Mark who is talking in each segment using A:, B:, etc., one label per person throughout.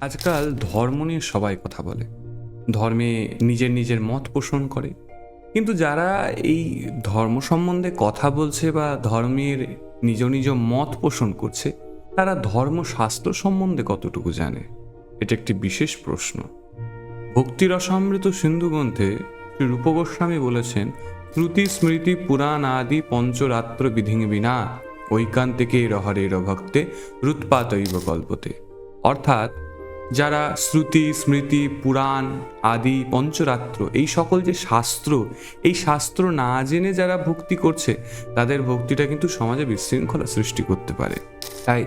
A: আজকাল ধর্ম নিয়ে সবাই কথা বলে। ধর্মে নিজের নিজের মত পোষণ করে। কিন্তু যারা এই ধর্ম সম্বন্ধে কথা বলছে বা ধর্মের নিজ নিজ মত পোষণ করছে, তারা ধর্মশাস্ত্র সম্বন্ধে কতটুকু জানে? এটা একটি বিশেষ প্রশ্ন। ভক্তির অসমৃত সিন্ধু গ্রন্থে শ্রী রূপ গোস্বামী বলেছেন, শ্রুতি স্মৃতি পুরাণ আদি পঞ্চরাত্র বিধিং বিনা ঐকান্তিকে রহরের ভক্তে রুৎপাতৈব কল্পতে। অর্থাৎ যারা শ্রুতি, স্মৃতি, পুরাণ আদি, পঞ্চরাত্র, এই সকল যে শাস্ত্র, এই শাস্ত্র না জেনে যারা ভক্তি করছে, তাদের ভক্তিটা কিন্তু সমাজে বিশৃঙ্খলা সৃষ্টি করতে পারে। তাই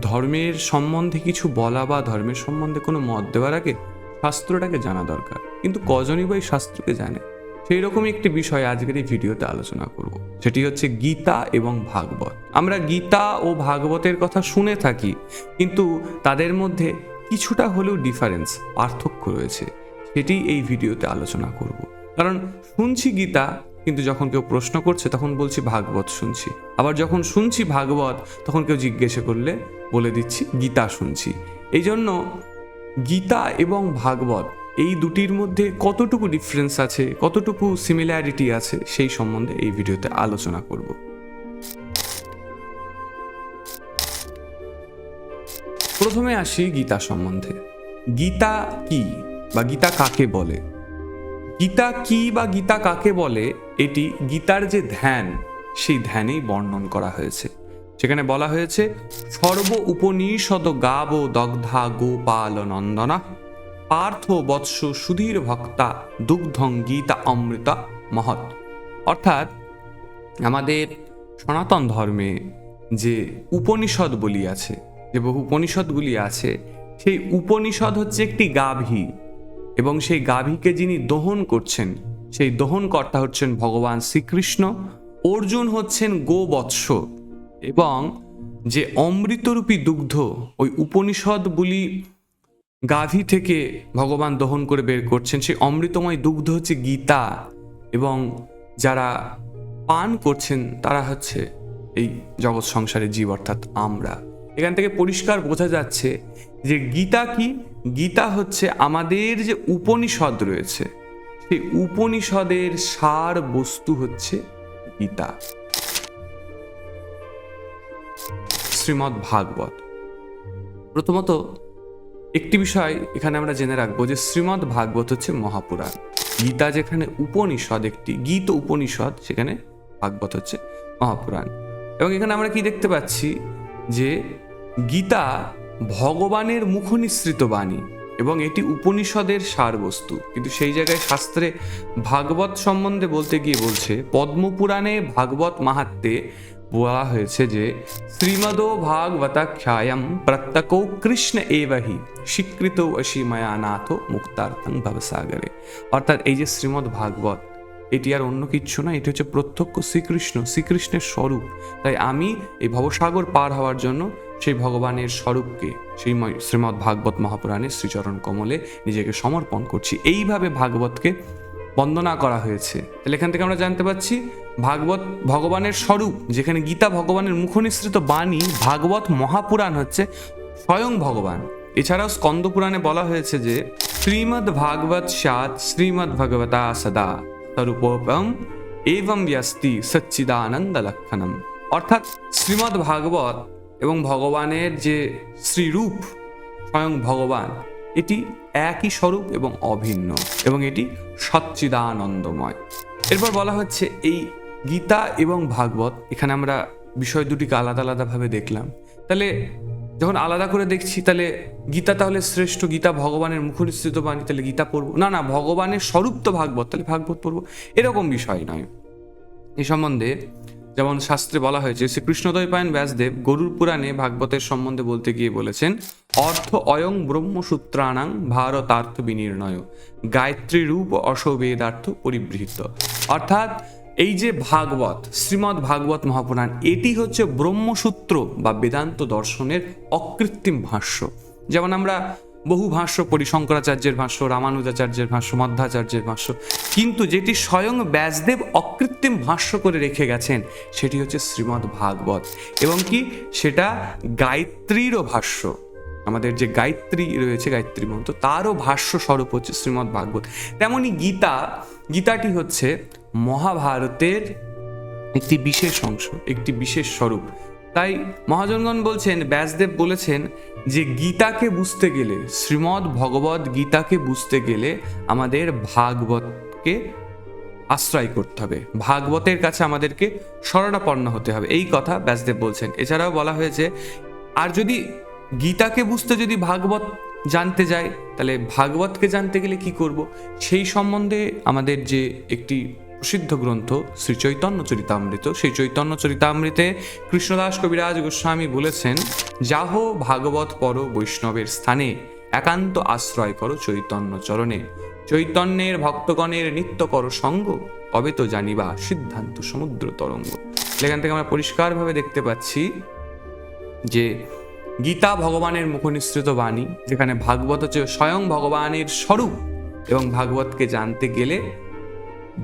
A: ধর্মের সম্বন্ধে কিছু বলা বা ধর্মের সম্বন্ধে কোনো মত দেওয়ার আগে শাস্ত্রটাকে জানা দরকার। কিন্তু কজনই বা এই শাস্ত্রকে জানে? সেই রকমই একটি বিষয় আজকের এই ভিডিওতে আলোচনা করব। সেটি হচ্ছে গীতা এবং ভাগবত। আমরা গীতা ও ভাগবতের কথা শুনে থাকি, কিন্তু তাদের মধ্যে কিছুটা হলেও ডিফারেন্স পার্থক্য রয়েছে। সেটি এই ভিডিওতে আলোচনা করব। কারণ শুনছি গীতা, কিন্তু যখন কেউ প্রশ্ন করছে, তখন বলছি ভাগবত শুনছি। আবার যখন শুনছি ভাগবত, তখন কেউ জিজ্ঞেসে করলে বলে দিচ্ছি, গীতা শুনছি। এই জন্য গীতা এবং ভাগবত, এই দুটির মধ্যে কতটুকু ডিফারেন্স আছে, কতটুকু সিমিলারিটি আছে, সেই সম্বন্ধে এই ভিডিওতে আলোচনা করব। প্রথমে আসি গীতা সম্বন্ধে। গীতা কি বা গীতা কাকে বলে? গীতা কি বা গীতা কাকে বলে? এটি গীতার যে ধ্যান, সেই ধ্যানেই বর্ণন করা হয়েছে। সেখানে বলা হয়েছে, সর্ব উপনিষদ গাব দগ্ধা গোপাল নন্দনা, পার্থ বৎস সুধীর ভক্তা দুগ্ধং গীতা অমৃতা মহৎ। অর্থাৎ, আমাদের সনাতন ধর্মে যে উপনিষদ বলি আছে যে বহু উপনিষদগুলি আছে, সেই উপনিষদ হচ্ছে একটি গাভী। এবং সেই গাভীকে যিনি দহন করছেন, সেই দহনকর্তা হচ্ছেন ভগবান শ্রীকৃষ্ণ, অর্জুন হচ্ছেন গোবৎস। এবং যে অমৃতরূপী দুগ্ধ, ওই উপনিষদগুলি গাভী থেকে ভগবান দহন করে বের করছেন, সেই অমৃতময় দুগ্ধ হচ্ছে গীতা। এবং যারা পান করছেন, তারা হচ্ছে এই জগৎ সংসারের জীব, অর্থাৎ আমরা। এখান থেকে পরিষ্কার বোঝা যাচ্ছে যে গীতা কি? গীতা হচ্ছে আমাদের যে উপনিষদ রয়েছে, সেই উপনিষদের সার বস্তু হচ্ছে গীতা। শ্রীমদ্ ভাগবত। প্রথমত একটি বিষয় এখানে আমরা জেনে রাখব যে শ্রীমদ্ ভাগবত হচ্ছে মহাপুরাণ। গীতা যেখানে উপনিষদ একটি, গীত উপনিষদ সেখানে ভাগবত হচ্ছে মহাপুরাণ। এবং এখানে আমরা কি দেখতে পাচ্ছি যে গীতা ভগবানের মুখনিসৃত বাণী এবং এটি উপনিষদের সারবস্তু। কিন্তু সেই জায়গায় শাস্ত্রে ভাগবত সম্বন্ধে বলতে গিয়ে বলছে, পদ্মপুরাণে ভাগবত মাহাত্মে বলা হয়েছে যে, শ্রীমদো ভাগবতাখ্যায়ম প্রত্যকো কৃষ্ণ এবাহি স্বীকৃত অসীময়া নাথ মুক্তার্থং ভবসাগরে। অর্থাৎ এই যে শ্রীমদ ভাগবত, এটি আর অন্য কিচ্ছু না, এটি হচ্ছে প্রত্যক্ষ শ্রীকৃষ্ণ, শ্রীকৃষ্ণের স্বরূপ। তাই আমি এই ভবসাগর পার হওয়ার জন্য সেই ভগবানের স্বরূপকে সেই শ্রীমদ্ ভাগবত মহাপুরাণের শ্রীচরণ কমলে নিজেকে সমর্পণ করছি। এইভাবে ভাগবতকে বন্দনা করা হয়েছে। তাহলে এখান থেকে আমরা জানতে পারছি, ভাগবত ভগবানের স্বরূপ, যেখানে গীতা ভগবানের মুখনিসৃত বাণী, ভাগবত মহাপুরাণ হচ্ছে স্বয়ং ভগবান। এছাড়াও স্কন্দ পুরাণে বলা হয়েছে যে, শ্রীমদ্ ভাগবত সাত, শ্রীমদ্ ভগবতা সদা স্বরূপম এবং ব্যস্তি সচ্চিদানন্দ লক্ষণম। অর্থাৎ শ্রীমদ্ ভাগবত এবং ভগবানের যে শ্রীরূপ স্বয়ং ভগবান, এটি একই স্বরূপ এবং অভিন্ন এবং এটি সচ্চিদানন্দময়। এরপর বলা হচ্ছে এই গীতা এবং ভাগবত, এখানে আমরা বিষয় দুটিকে আলাদা আলাদাভাবে দেখলাম। তাহলে যখন আলাদা করে দেখছি, তাহলে গীতা তাহলে শ্রেষ্ঠ, গীতা ভগবানের মুখনিসৃত বাণী, তাহলে গীতা পড়ব। না না, ভগবানের স্বরূপ তো ভাগবত, তাহলে ভাগবত পড়ব। এরকম বিষয় নয়। এ সম্বন্ধে যেমন শাস্ত্রে বলা হয়েছে শ্রীকৃষ্ণদয় পায়ন ব্যাসদেব গরুর পুরাণে ভাগবতের সম্বন্ধে বলতে গিয়ে বলেছেন, অর্থ অয়ং ব্রহ্মসূত্রাণাং ভারতার্থ বিনির্ণয়, গায়ত্রী রূপ অশবেদার্থ পরিবৃহিত। অর্থাৎ এই যে ভাগবত, শ্রীমদ্ ভাগবত মহাপুরাণ, এটি হচ্ছে ব্রহ্মসূত্র বা বেদান্ত দর্শনের অকৃত্রিম ভাষ্য। যেমন আমরা বহু ভাষ্য পড়ি, শঙ্করাচার্যের ভাষ্য, রামানুজাচার্যের ভাষ্য, মধ্যাচার্যের ভাষ্য। কিন্তু যেটি স্বয়ং ব্যাসদেব অকৃত্রিম ভাষ্য করে রেখে গেছেন, সেটি হচ্ছে শ্রীমদ্ ভাগবত। এবং কি? সেটা গায়ত্রীরও ভাষ্য। আমাদের যে গায়ত্রী রয়েছে, গায়ত্রী মন্ত্র, তারও ভাষ্য স্বরূপ হচ্ছে শ্রীমদ্ ভাগবত। তেমনি গীতা, গীতাটি হচ্ছে মহাভারতের একটি বিশেষ অংশ, একটি বিশেষ স্বরূপ। তাই মহাজনগণ বলছেন, ব্যাসদেব বলেছেন যে গীতাকে বুঝতে গেলে, শ্রীমদ্ ভগবত গীতাকে বুঝতে গেলে আমাদের ভাগবতকে আশ্রয় করতে হবে। ভাগবতের কাছে আমাদেরকে শরণাপন্ন হতে হবে। এই কথা ব্যাসদেব বলছেন। এছাড়াও বলা হয়েছে, আর যদি গীতাকে বুঝতে যদি ভাগবত জানতে যাই তাহলে ভাগবতকে জানতে গেলে কি করব? সেই সম্বন্ধে আমাদের যে একটি প্রসিদ্ধ গ্রন্থ শ্রী চৈতন্য চরিতামৃত। সেই চৈতন্য চরিতামৃতে কৃষ্ণদাস কবিরাজ গোস্বামী বলেছেন, যাহ ভাগবত পর বৈষ্ণবের স্থানে, একান্ত আশ্রয় করো চৈতন্য চরণে। চৈতন্যের ভক্তগণের নিত্য কর সঙ্গ, তবে তো জানিবা সিদ্ধান্ত সমুদ্র তরঙ্গ। এখান থেকে আমরা পরিষ্কারভাবে দেখতে পাচ্ছি যে গীতা ভগবানের মুখনিসৃত বাণী, যেখানে ভাগবত হচ্ছে স্বয়ং ভগবানের স্বরূপ এবং ভাগবতকে জানতে গেলে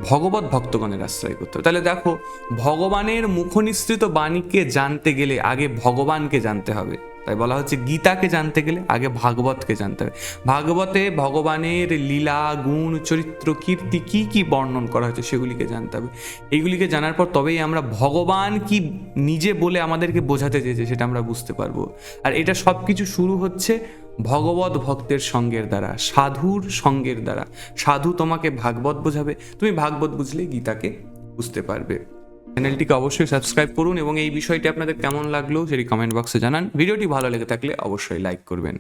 A: ভগবত ভক্তগণের আশ্রয় করতে হবে। তাহলে দেখো, ভগবানের মুখনিসৃত বাণীকে জানতে গেলে আগে ভগবানকে জানতে হবে। তাই বলা হচ্ছে গীতাকে জানতে গেলে আগে ভাগবতকে জানতে হবে। ভাগবতে ভগবানের লীলা, গুণ, চরিত্র, কীর্তি কি কি বর্ণন করা হয়েছে সেগুলিকে জানতে হবে। এইগুলিকে জানার পর তবেই আমরা ভগবান কি নিজে বলে আমাদেরকে বোঝাতে চেয়েছে সেটা আমরা বুঝতে পারব। আর এটা সব কিছু শুরু হচ্ছে ভগবত ভক্তের সঙ্গের দ্বারা, সাধুর সঙ্গের দ্বারা। সাধু তোমাকে ভাগবত বোঝাবে, তুমি ভাগবত বুঝলে গীতাকে বুঝতে পারবে। চ্যানেলটিকে অবশ্যই সাবস্ক্রাইব করুন এবং এই বিষয়টি আপনাদের কেমন লাগল সেটি কমেন্ট বক্সে জানান। ভিডিওটি ভালো লেগে থাকলে অবশ্যই লাইক করবেন।